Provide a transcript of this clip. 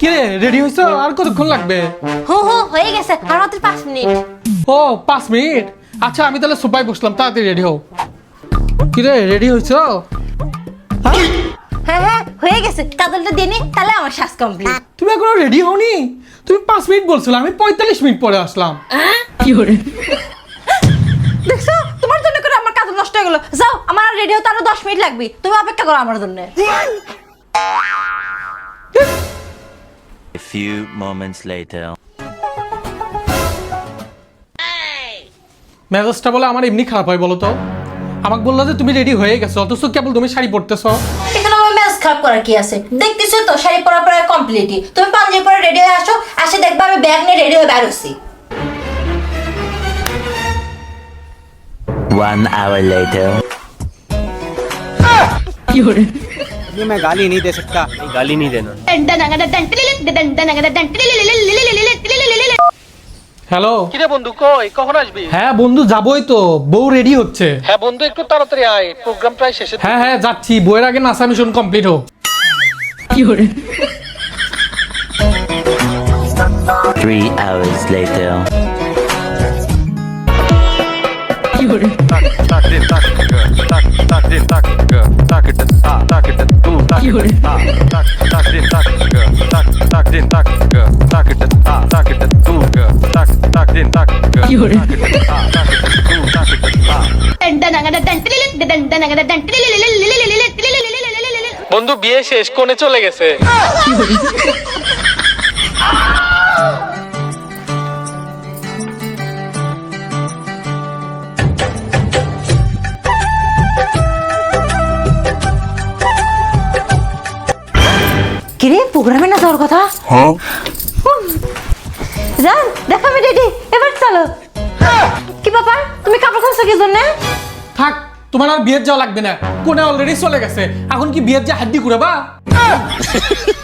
কি রে রেডি হয়েছো আর কতক্ষণ লাগবে? হো হো হয়ে গেছে আর মাত্র পাঁচ মিনিট। ও পাঁচ মিনিট? আচ্ছা আমি তাহলে সোফায় বসলাম তাড়াতাড়ি রেডি হও। কি রে রেডি হয়েছো হ্যাঁ? হ্যাঁ হ্যাঁ হয়ে গেছে কাজলটা তাহলে আমার শ্বাস কমপ্লিট তুমি এখনও রেডি হওনি? তুমি পাঁচ মিনিট বলছিলে আমি পঁয়তাল্লিশ মিনিট পরে আসলাম। দেখছ তোমার জন্য করে আমার কাজ নষ্ট হয়ে গেল। যাও আমার রেডি হতে আরও দশ মিনিট লাগবে। তুমি অপেক্ষা করো আমার জন্য। Few moments later. মেজাজটা বলে আমার এমনি খারাপ হয় বলো তো? আমাকে বলল যে তুমি রেডি হয়ে গেছো অথচ কেবল তুমি শাড়ি পরতেছো। এখানে আমার ম্যাচ খারাপ করার কি আছে? দেখতেছো তো শাড়ি পরা পরা কমপ্লিটই তুমি পাঞ্জাবি পরে রেডি হয়ে আসো আসে দেখবা আমি ব্যাগ নিয়ে রেডি হয়ে One hour later. ये मैं गाली नहीं दे सकता गाली नहीं देना হ্যালো কিরে বন্ধু কই কখন আসবি হ্যাঁ বন্ধু যাবোই তো বউ রেডি হচ্ছে হ্যাঁ বন্ধু একটু তাড়াতাড়ি আয় প্রোগ্রাম প্রায় শেষে হ্যাঁ হ্যাঁ যাচ্ছি বইয়ের আগে নাসা মিশন কমপ্লিট হোক Three hours later. বন্ধু বিয়ে শেষ কোণে চলে গেছে। কিরে প্রোগ্রামে না যাওয়ার কথা? হ্যাঁ। যান দেখো আমি রেডি। এবার চলো। কি ব্যাপার? তুমি কাপড় খুঁজছো কি জন্য? থাক তোমার আর বিয়ের যাওয়া লাগবে না। কোনে অলরেডি চলে গেছে। এখন কি বিয়ের যা হাড্ডি ঘুরাবা